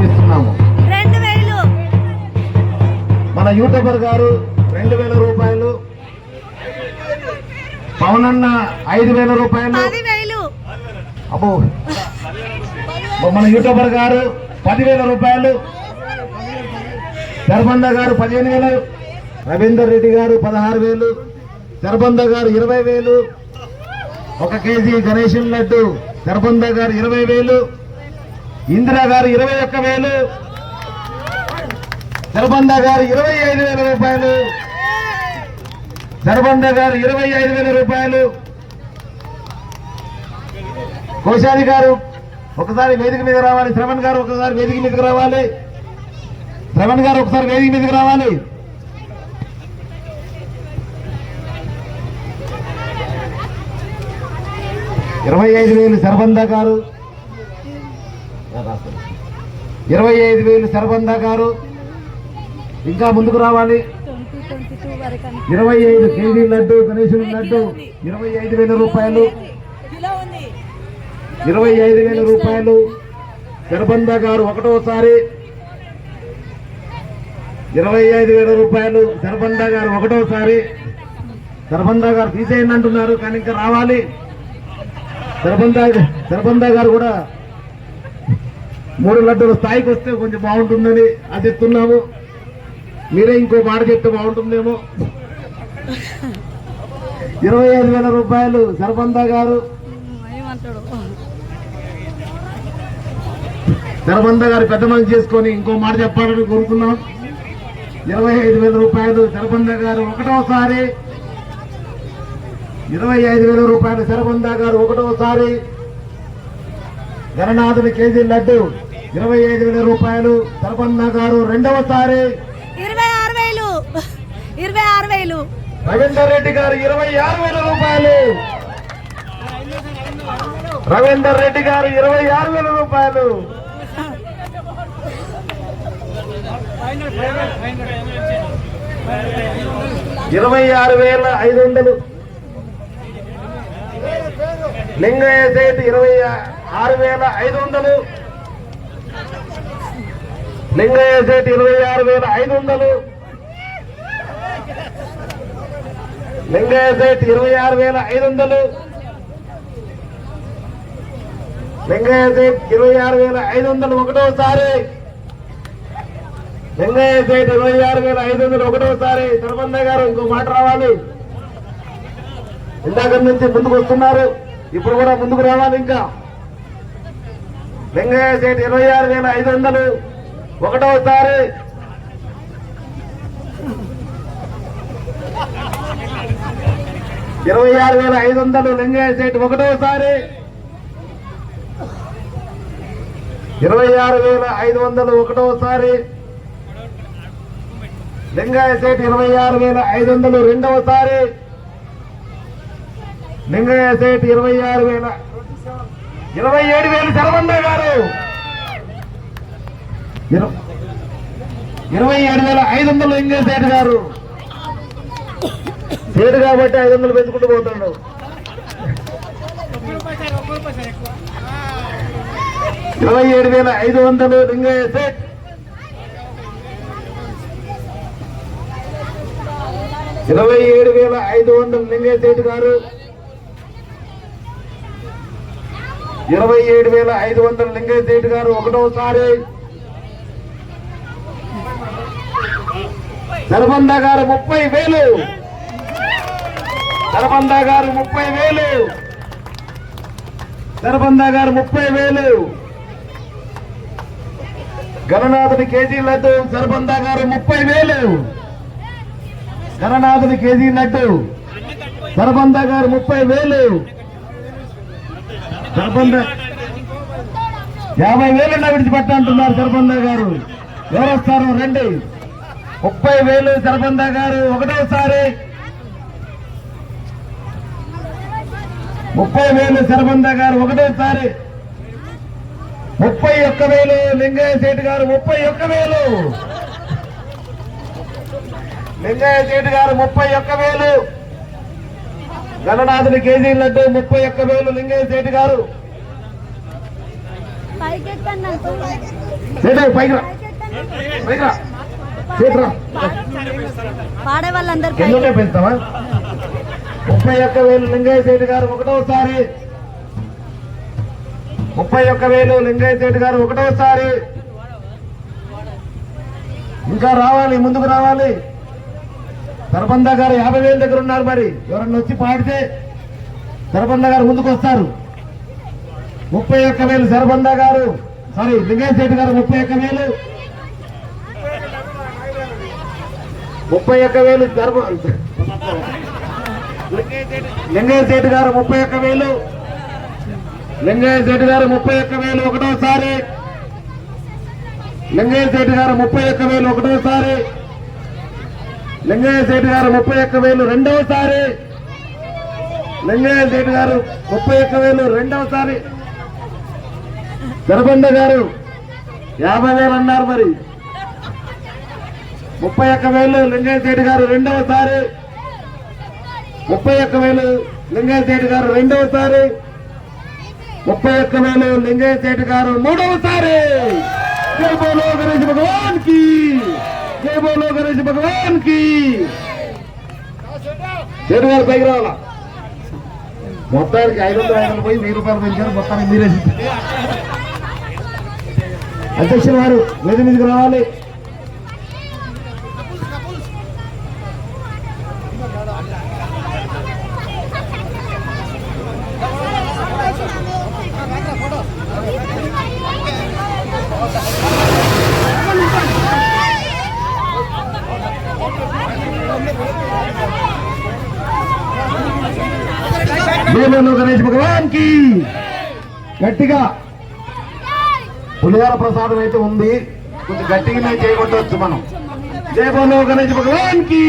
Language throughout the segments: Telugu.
వేలు. మన యూట్యూబర్ గారు రెండు వేల రూపాయలు పవన్ అన్న ఐదు వేల రూపాయలు. అబ్బో. మన యూట్యూబర్ గారు పదివేల రూపాయలు. శరబంద గారు పదిహేను వేలు. రవీందర్ రెడ్డి గారు పదహారు వేలు. శరబంద గారు ఇరవై వేలు. ఒక కేజీ గణేశం లడ్డు శరబంద గారు ఇరవై వేలు. ఇందిరా గారు ఇరవై ఒక్క వేలు. జరబంద గారు ఇరవై ఐదు వేల రూపాయలు. జరబంద గారు ఇరవై ఐదు వేల రూపాయలు. కోశాలి గారు ఒకసారి వేదిక మీద రావాలి. శ్రవణ్ గారు ఒకసారి వేదిక మీదకి రావాలి. శ్రవణ్ గారు ఒకసారి వేదిక మీదకి రావాలి. ఇరవై ఐదు వేలు సర్బంద గారు. ఇరవై ఐదు వేలు శరబంద గారు. ఇంకా ముందుకు రావాలి. ఇరవై ఐదు కేజీ లడ్డు గణేశుడి లడ్డు ఇరవై ఐదు వేల రూపాయలు. ఇరవై ఐదు వేల రూపాయలు. శరబంద గారు ఒకటోసారి. ఇరవై ఐదు వేల రూపాయలు. శరబంద గారు ఒకటోసారి. శరబంద గారు తీసేయండి అంటున్నారు కానీ ఇంకా రావాలి. శరబంద శరబంద గారు కూడా మూడు లడ్డూల స్థాయికి వస్తే కొంచెం బాగుంటుందని ఆశిస్తున్నాము మీరే ఇంకో మాట చెప్తే బాగుంటుందేమో. ఇరవై ఐదు వేల రూపాయలు శరబంద గారు. ఏమంటాడు గారు పెద్ద మనిషి చేసుకొని ఇంకో మాట చెప్పాలని కోరుకున్నాం. ఇరవై ఐదు వేల రూపాయలు శరబంద గారు ఒకటోసారి. ఇరవై ఐదు వేల రూపాయలు శరబంద గారు ఒకటోసారి. గణనాథుని కేజీ లడ్డు ఇరవై ఐదు వేల రూపాయలు. శరబంద గారు రెండవసారి ఇరవై ఆరు వేలు. ఇరవై ఆరు వేలు. రవీందర్ రెడ్డి గారు ఇరవై ఆరు వేల రూపాయలు. రవీందర్ రెడ్డి గారు ఇరవై ఆరు వేల రూపాయలు. ఇరవై ఆరు వేల ఐదు వందలు. లింగయ్య సేట్ ఇరవై ఆరు వేల ఐదు వందలు. లింగయ్య సేట్ ఇరవై ఆరు వేల ఐదు వందలు. లింగయ్య సేట్ ఇరవై ఆరు వేల ఐదు వందలు. లింగయ్య సేట్ ఇరవై ఆరు వేల ఐదు వందలు ఒకటోసారి. లింగయ్య సేట్ ఇరవై ఆరు వేల ఐదు వందలు ఒకటోసారి. సర్బంద గారు ఇంకో మాట రావాలి. ఇందాక నుంచి ముందుకు వస్తున్నారు ఇప్పుడు కూడా ముందుకు రావాలి ఇంకా. లింగయ్య సేట్ ఇరవై ఆరు వేల ఐదు వందలు. ఒకటోసారి ఇరవై ఆరు వేల ఐదు వందలు లింగయ్య సేట్ ఒకటోసారి ఇరవై ఆరు వేల ఐదు వందలు ఒకటోసారి లింగయ్య సేట్ ఇరవై ఆరు వేల ఐదు వందలు రెండవసారి. లింగయ్య సేట్ ఇరవై ఆరు వేల ఇరవై ఏడు వేలు శరబంద గారు. ఇరవై ఏడు వేల ఐదు వందలు లింగయ్య సేట్ గారు? సేటు కాబట్టి ఐదు వందలు పెంచుకుంటూ పోతున్నాడు. ఇరవై ఏడు వేల ఐదు వందలు లింగయ్య సేట్. ఇరవై ఏడు వేల ఐదు వందలు లింగయ్య సేటు గారు. ఇరవై ఏడు వేల ఐదు వందల లింగయ్య గారు ఒకటోసారి సరబంద గారు ముప్పై వేలు. సరబంద గారు ముప్పై వేలు. సరబంద గారు ముప్పై వేలు. గణనాథుని కేజీ లడ్డు సరబంద గారు ముప్పై వేలు. గణనాథుని కేజీ లడ్డు సరబంద గారు ముప్పై వేలు. సర్పంచ్ యాభై వేలు విడిచిపెట్ట అంటున్నారు సరబంద గారు. ఎవరొస్తారు రండి. ముప్పై వేలు సరబంద గారు ఒకటోసారి. ముప్పై వేలు శరబంద గారు ఒకటోసారి. ముప్పై ఒక్క వేలు లింగయ్య సేటు గారు ముప్పై ఒక్క వేలు. లింగయ్య సేటు గారు ముప్పై ఒక్క వేలు. గణనాథుని కేజీ లడ్డు ముప్పై ఒక్క వేలు లింగయ్య గారు. పెంచుతావా? ముప్పై ఒక్క వేలు లింగయ్య గారు ఒకటోసారి. ముప్పై ఒక్క వేలు లింగయ్య గారు ఒకటోసారి. ఇంకా రావాలి ముందుకు రావాలి. సర్బంద గారు యాభై వేల దగ్గర ఉన్నారు మరి. ఎవరన్నా వచ్చి పాడితే సర్బంద గారు ముందుకు వస్తారు. ముప్పై ఒక్క వేలు సర్బంద గారు. సారీ లింగయ్య సేటు గారు ముప్పై ఒక్క వేలు. ముప్పై ఒక్క వేలు సర్బ లింగయ్య గారు ముప్పై ఒక్క వేలు. లింగయ్య సేటు గారు ముప్పై ఒక్క వేలు ఒకటోసారి. లింగయ్య సేటు గారు ముప్పై ఒక్క వేలు ఒకటోసారి. లింగయ్య సేటు గారు ముప్పై ఒక్క వేలు రెండవసారి. లింగయ్య సేటు గారు ముప్పై ఒక్క వేలు రెండవసారి. దరబండ గారు యాభై వేలు అన్నారు మరి. ముప్పై ఒక్క వేలు లింగయ్య సేటు గారు రెండవసారి. ముప్పై ఒక్క వేలు లింగయ్య సేటు గారు రెండవసారి. ముప్పై ఒక్క వేలు లింగయ్య సేటు గారు మూడవసారి. జై భగవాన్కి జై బోలో గణేష్ భగవాన్కి? చెడు గారు పైకి రావాలా? మొత్తానికి ఐదు వందల ఐదు పోయి వెయ్యి రూపాయలు పెంచారు మొత్తానికి మీరే అధ్యక్షుల వారు వేది మీదకి రావాలి. జయబోలో గణేష్ భగవాన్కి గట్టిగా. పులిహార ప్రసాదం అయితే ఉంది. కొంచెం గట్టిగానే చేయకొట్టవచ్చు మనం. జయబోలో గణేష్ భగవాన్కి.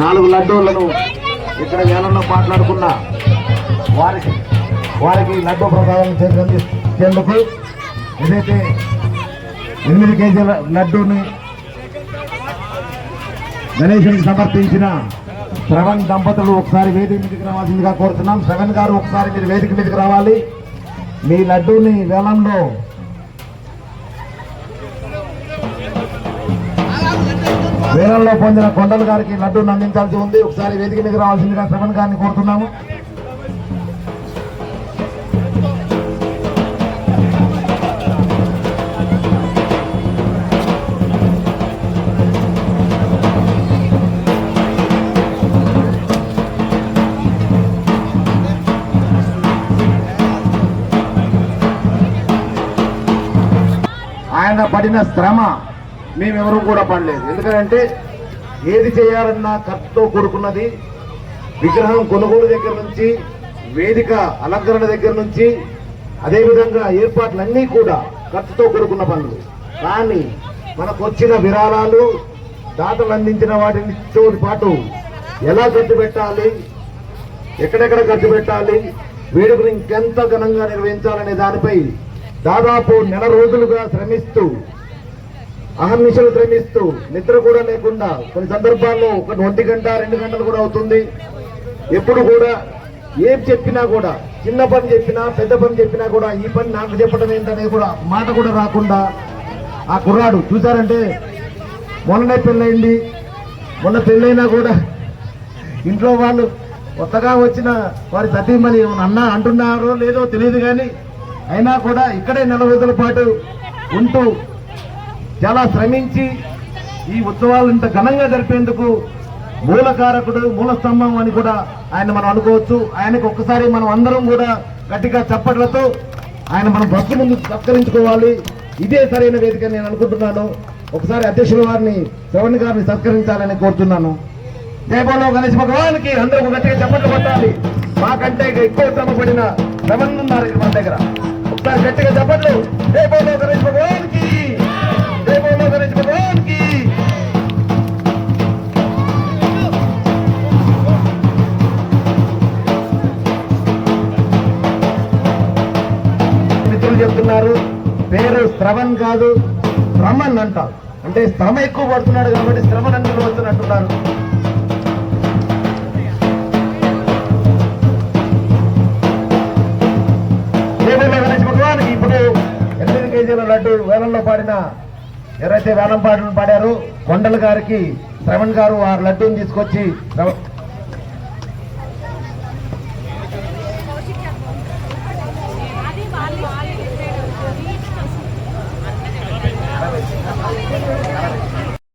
నాలుగు లడ్డూలను ఇక్కడ వేలంలో మాట్లాడుకున్న. వారికి వారికి లడ్డూ ప్రసాదం చేసేందుకు ఏదైతే ఎనిమిది కేజీల లడ్డూని గణేశునికి సమర్పించిన శ్రవణ్ దంపతులు ఒకసారి వేదిక మీదకి రావాల్సిందిగా కోరుతున్నాం. శ్రవణ్ గారు ఒకసారి మీరు వేదిక మీదకి రావాలి. మీ లడ్డూని వేలంలో వేలంలో పొందిన కొండలు గారికి లడ్డూని అందించాల్సి ఉంది. ఒకసారి వేదిక మీదకి రావాల్సిందిగా శ్రవణ్ గారిని కోరుతున్నాము. ఆయన పడిన శ్రమ మేమెవరూ కూడా పడలేదు. ఎందుకంటే ఏది చేయాలన్నా ఖర్చుతో కూడుకున్నది విగ్రహం కొనుగోలు దగ్గర నుంచి వేదిక అలంకరణ దగ్గర నుంచి అదేవిధంగా ఏర్పాట్లన్నీ కూడా ఖర్చుతో కూడుకున్న పనులు. కానీ మనకు వచ్చిన విరాళాలు దాతలు అందించిన వాటిని చోటు పాటు ఎలా ఖర్చు పెట్టాలి ఎక్కడెక్కడ ఖర్చు పెట్టాలి వేడుకను ఇంకెంత ఘనంగా నిర్వహించాలనే దానిపై దాదాపు నెల రోజులుగా శ్రమిస్తూ అహర్నిశలు శ్రమిస్తూ నిద్ర కూడా లేకుండా కొన్ని సందర్భాల్లో ఒక ఒంటి గంట రెండు గంటలు కూడా అవుతుంది. ఎప్పుడు కూడా ఏం చెప్పినా కూడా చిన్న పని చెప్పినా పెద్ద పని చెప్పినా కూడా ఈ పని నాకు చెప్పడం ఏంటనేది కూడా మాట కూడా రాకుండా ఆ కుర్రాడు చూసారంటే మొన్ననే పెళ్ళయింది. మొన్న పెళ్ళైనా కూడా ఇంట్లో వాళ్ళు కొత్తగా వచ్చిన వారి సతీమణి అన్న అంటున్నారో లేదో తెలియదు కానీ అయినా కూడా ఇక్కడే నెల రోజుల పాటు ఉంటూ చాలా శ్రమించి ఈ ఉత్సవాలు ఇంత ఘనంగా జరిపేందుకు మూలకారకుడు మూల స్తంభం అని కూడా ఆయన మనం అనుకోవచ్చు. ఆయనకు ఒక్కసారి మనం అందరం కూడా గట్టిగా చప్పట్లతో ఆయన మనం భక్తి ముందు సత్కరించుకోవాలి. ఇదే సరైన వేదిక నేను అనుకుంటున్నాను. ఒకసారి అధ్యక్షుల వారిని శ్రవణ్ గారిని సత్కరించాలని కోరుతున్నాను. జయబోలో గణేష్ భగవానికి అందరూ గట్టిగా చప్పట్లు పట్టాలి మాకంటే ఎక్కువ శ్రమ పడిన శ్రవణ్ ఉన్నారు మన దగ్గర. ఒకసారి గట్టిగా చెప్పట్లు జయబోలో గణేష్ భగవానికి. జయబోలో గణేష్ భగవానికి. మిత్రులు చెప్తున్నారు పేరు శ్రవణ్ కాదు శ్రమన్ అంటారు. అంటే శ్రమ ఎక్కువ పడుతున్నాడు కాబట్టి శ్రమణ్ అని పిలువస్తున్నట్టున్నారు కేజీల లడ్డు వేలంలో పాడిన ఎవరైతే వేలం పాటలు పాడారో కొండల గారికి శ్రవణ్ గారు ఆ లడ్డూని తీసుకొచ్చి